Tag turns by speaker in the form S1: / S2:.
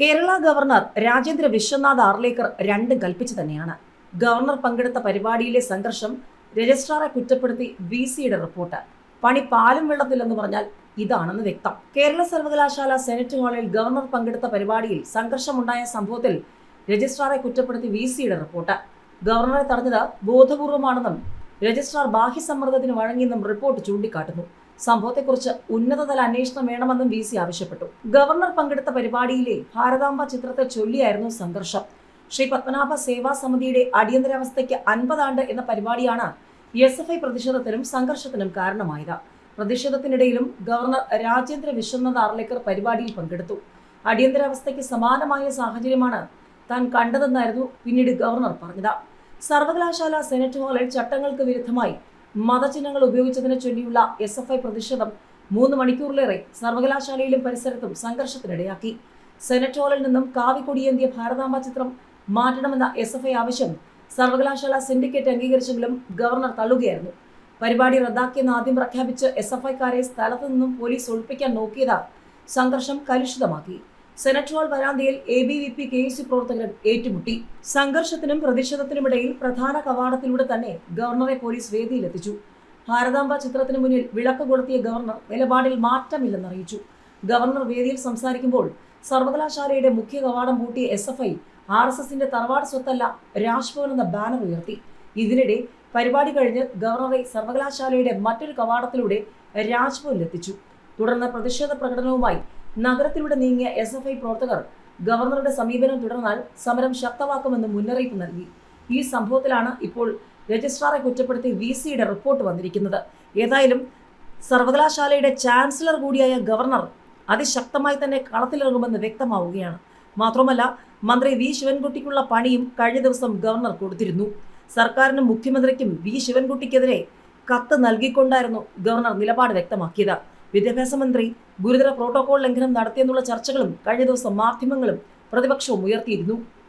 S1: Kerala governor Rajendra Vishwanath Arlekar രണ്ടും കൽപ്പിച്ചു തന്നെയാണ്. ഗവർണർ പങ്കെടുത്ത പരിപാടിയിലെ സംഘർഷം രജിസ്ട്രാറെ കുറ്റപ്പെടുത്തി വി സിയുടെ റിപ്പോർട്ട്. പണി പാലും വെള്ളത്തില്ലെന്ന് പറഞ്ഞാൽ ഇതാണെന്ന് വ്യക്തം. കേരള സർവകലാശാല സെനറ്റ് ഹാളിൽ ഗവർണർ പങ്കെടുത്ത പരിപാടിയിൽ സംഘർഷമുണ്ടായ സംഭവത്തിൽ രജിസ്ട്രാറെ കുറ്റപ്പെടുത്തി വി സിയുടെ റിപ്പോർട്ട്. ഗവർണറെ തടഞ്ഞത് ബോധപൂർവമാണെന്നും രജിസ്ട്രാർ ബാഹ്യസമ്മർദ്ദത്തിന് വഴങ്ങിയെന്നും റിപ്പോർട്ട് ചൂണ്ടിക്കാട്ടുന്നു. സംഭവത്തെക്കുറിച്ച് ഉന്നതതല അന്വേഷണം വേണമെന്നും വി സി ആവശ്യപ്പെട്ടു. ഗവർണർ പങ്കെടുത്ത പരിപാടിയിലെ ഭാരതാംബ ചിത്രത്തെ ചൊല്ലിയായിരുന്നു സംഘർഷം. ശ്രീ പത്മനാഭ സേവാ സമിതിയുടെ അടിയന്തരാവസ്ഥയ്ക്ക് അൻപതാണ്ട് എന്ന പരിപാടിയാണ് എസ് എഫ് ഐ പ്രതിഷേധത്തിനും സംഘർഷത്തിനും കാരണമായത്. പ്രതിഷേധത്തിനിടയിലും ഗവർണർ രാജേന്ദ്ര വിശ്വനാഥ് ആർലേക്കർ പരിപാടിയിൽ പങ്കെടുത്തു. അടിയന്തരാവസ്ഥയ്ക്ക് സമാനമായ സാഹചര്യമാണ് താൻ കണ്ടതെന്നായിരുന്നു പിന്നീട് ഗവർണർ പറഞ്ഞത്. സർവകലാശാല സെനറ്റ് ഹാളിൽ ചട്ടങ്ങൾക്ക് വിരുദ്ധമായി മതചിഹ്നങ്ങൾ ഉപയോഗിച്ചതിനെ ചൊല്ലിയുള്ള എസ് എഫ് ഐ പ്രതിഷേധം മൂന്ന് മണിക്കൂറിലേറെ സർവകലാശാലയിലും പരിസരത്തും സംഘർഷത്തിനിടയാക്കി. സെനറ്റ് ഹാളിൽ നിന്നും കാവിക്കൊടിയേന്തിയ ഭാരതാംബ ചിത്രം മാറ്റണമെന്ന എസ് എഫ് ഐ ആവശ്യം സർവകലാശാല സിൻഡിക്കേറ്റ് അംഗീകരിച്ചെങ്കിലും ഗവർണർ തള്ളുകയായിരുന്നു. പരിപാടി റദ്ദാക്കിയെന്ന് ആദ്യം പ്രഖ്യാപിച്ച് എസ് എഫ് ഐക്കാരെ സ്ഥലത്തു നിന്നും പോലീസ് ഒളിപ്പിക്കാൻ നോക്കിയത് സംഘർഷം കലുഷിതമാക്കി. സെനറ്റ് ഹാൾ വരാന്തയിൽ A B V P K C പ്രവർത്തകരും ഏറ്റുമുട്ടി. സംഘർഷത്തിനും പ്രതിഷേധത്തിനുമിടയിൽ പ്രധാന കവാടത്തിലൂടെ തന്നെ ഗവർണറെ പോലീസ് വേദിയിലെത്തിച്ചു. ഭാരതാംബ ചിത്രത്തിന് മുന്നിൽ വിളക്ക് കൊളുത്തിയ ഗവർണർ നിലപാടിൽ മാറ്റമില്ലെന്നറിയിച്ചു ഗവർണർ വേദിയിൽ സംസാരിക്കുമ്പോൾ സർവകലാശാലയുടെ മുഖ്യ കവാടം പൂട്ടിയ S F I R S എസിന്റെ തറവാട് സ്വത്തല്ല രാജ്ഭവൻ എന്ന ബാനർ ഉയർത്തി. ഇതിനിടെ പരിപാടി കഴിഞ്ഞ് ഗവർണറെ സർവകലാശാലയുടെ മറ്റൊരു കവാടത്തിലൂടെ രാജ്ഭവനിലെത്തിച്ചു. തുടർന്ന് പ്രതിഷേധ പ്രകടനവുമായി നഗരത്തിലൂടെ നീങ്ങിയ എസ് എഫ് ഐ പ്രവർത്തകർ ഗവർണറുടെ സമീപനം തുടർന്നാൽ സമരം ശക്തമാക്കുമെന്ന് മുന്നറിയിപ്പ് നൽകി. ഈ സംഭവത്തിലാണ് ഇപ്പോൾ രജിസ്ട്രാറെ കുറ്റപ്പെടുത്തി വി സിയുടെ റിപ്പോർട്ട് വന്നിരിക്കുന്നത്. ഏതായാലും സർവകലാശാലയുടെ ചാൻസലർ കൂടിയായ ഗവർണർ അതിശക്തമായി തന്നെ കളത്തിലിറങ്ങുമെന്ന് വ്യക്തമാവുകയാണ്. മാത്രമല്ല മന്ത്രി വി ശിവൻകുട്ടിക്കുള്ള പണിയും കഴിഞ്ഞ ദിവസം ഗവർണർ കൊടുത്തിരുന്നു. സർക്കാരിനും മുഖ്യമന്ത്രിക്കും വി ശിവൻകുട്ടിക്കെതിരെ കത്ത് നൽകിക്കൊണ്ടായിരുന്നു ഗവർണർ നിലപാട് വ്യക്തമാക്കിയത്. വിദ്യാഭ്യാസ മന്ത്രി ഗുരുതര പ്രോട്ടോകോൾ ലംഘനം നടത്തിയെന്നുള്ള ചർച്ചകളും കഴിഞ്ഞ ദിവസം മാധ്യമങ്ങളും പ്രതിപക്ഷവും ഉയർത്തിയിരുന്നു.